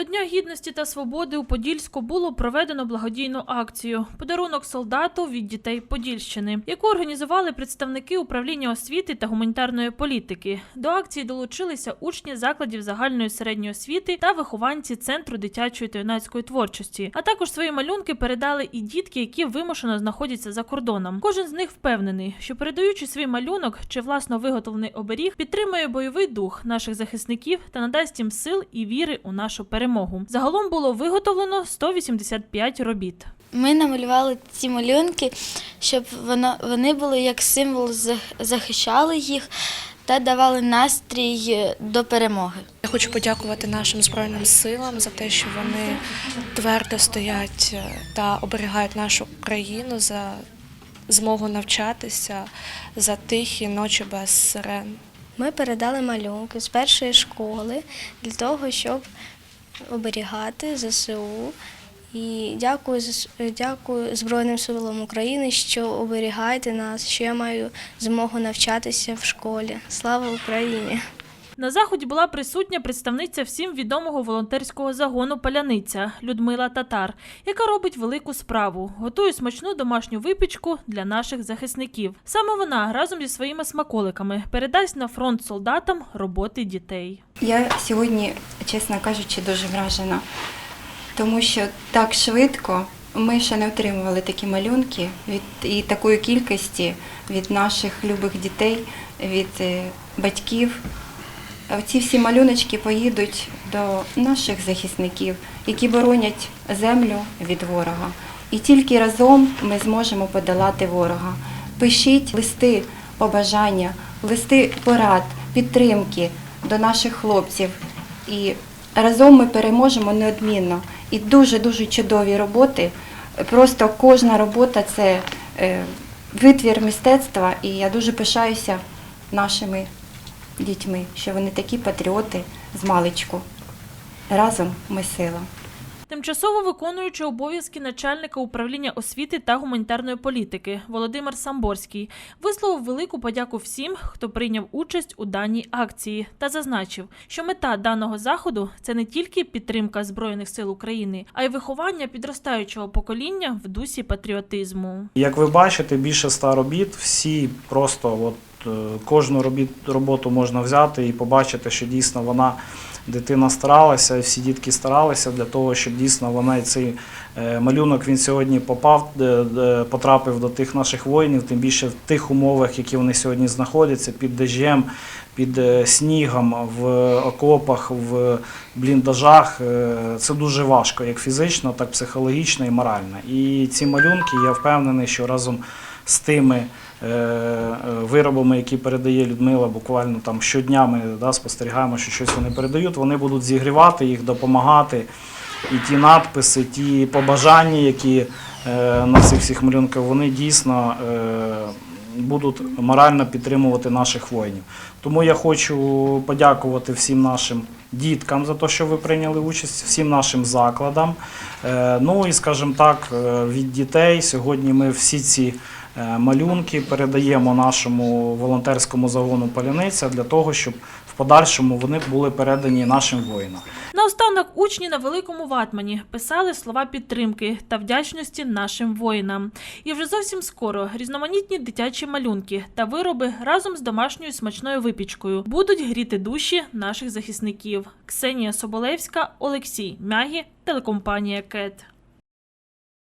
До Дня гідності та свободи у Подільську було проведено благодійну акцію Подарунок солдату від дітей Подільщини, яку організували представники управління освіти та гуманітарної політики. До акції долучилися учні закладів загальної середньої освіти та вихованці центру дитячої та юнацької творчості. А також свої малюнки передали і дітки, які вимушено знаходяться за кордоном. Кожен з них впевнений, що передаючи свій малюнок чи власно виготовлений оберіг, підтримує бойовий дух наших захисників та надасть їм сил і віри у нашу перемогу. Загалом було виготовлено 185 робіт. Ми намалювали ці малюнки, щоб воно, вони були як символ, зах- захищали їх та давали настрій до перемоги. Я хочу подякувати нашим збройним силам за те, що вони твердо стоять е, та оберігають нашу країну за змогу навчатися за тихі ночі без сирен. Ми передали малюнки з першої школи для того, щоб оберігати ЗСУ. І дякую, дякую Збройним силам України, що оберігаєте нас, що я маю змогу навчатися в школі. Слава Україні! На заході була присутня представниця всім відомого волонтерського загону Паляниця Людмила Татар, яка робить велику справу, готує смачну домашню випічку для наших захисників. Саме вона разом зі своїми смаколиками передасть на фронт солдатам роботи дітей. Я сьогодні, чесно кажучи, дуже вражена, тому що так швидко ми ще не отримували такі малюнки від і такої кількості від наших любих дітей, від е, батьків. Ці всі малюночки поїдуть до наших захисників, які боронять землю від ворога. І тільки разом ми зможемо подолати ворога. Пишіть листи побажання, листи порад, підтримки до наших хлопців. І разом ми переможемо неодмінно. І дуже-дуже чудові роботи. Просто кожна робота це е, витвір мистецтва, і я дуже пишаюся нашими дітьми, що вони такі патріоти з маличку. Разом ми сила. Тимчасово виконуючи обов'язки начальника управління освіти та гуманітарної політики Володимир Самборський висловив велику подяку всім, хто прийняв участь у даній акції, та зазначив, що мета даного заходу це не тільки підтримка збройних сил України, а й виховання підростаючого покоління в дусі патріотизму. Як ви бачите, більше ста робіт, всі просто от, кожну робіт, роботу можна взяти і побачити, що дійсно вона дитина старалася, і всі дітки старалися для того, щоб дійсно вона цей е, малюнок він сьогодні попав, е, е, потрапив до тих наших воїнів, тим більше в тих умовах, які вони сьогодні знаходяться, під дождем, під е, снігом, в окопах, в бліндажах. Е, Це дуже важко, як фізично, так психологічно і морально. І ці малюнки, я впевнений, що разом з тими е, виробами, які передає Людмила, буквально там щодня ми да, спостерігаємо, що щось вони передають, вони будуть зігрівати їх, допомагати. І ті надписи, ті побажання, які е, на цих всіх малюнках, вони дійсно е, будуть морально підтримувати наших воїнів. Тому я хочу подякувати всім нашим діткам за те, що ви прийняли участь, всім нашим закладам. Ну і скажімо так, від дітей сьогодні ми всі ці малюнки передаємо нашому волонтерському загону Паляниця для того, щоб в подальшому вони були передані нашим воїнам. Наостанок учні на великому ватмані писали слова підтримки та вдячності нашим воїнам. І вже зовсім скоро різноманітні дитячі малюнки та вироби разом з домашньою смачною випічкою будуть гріти душі наших захисників. Ксенія Соболевська, Олексій Мягі, телекомпанія КЕТ.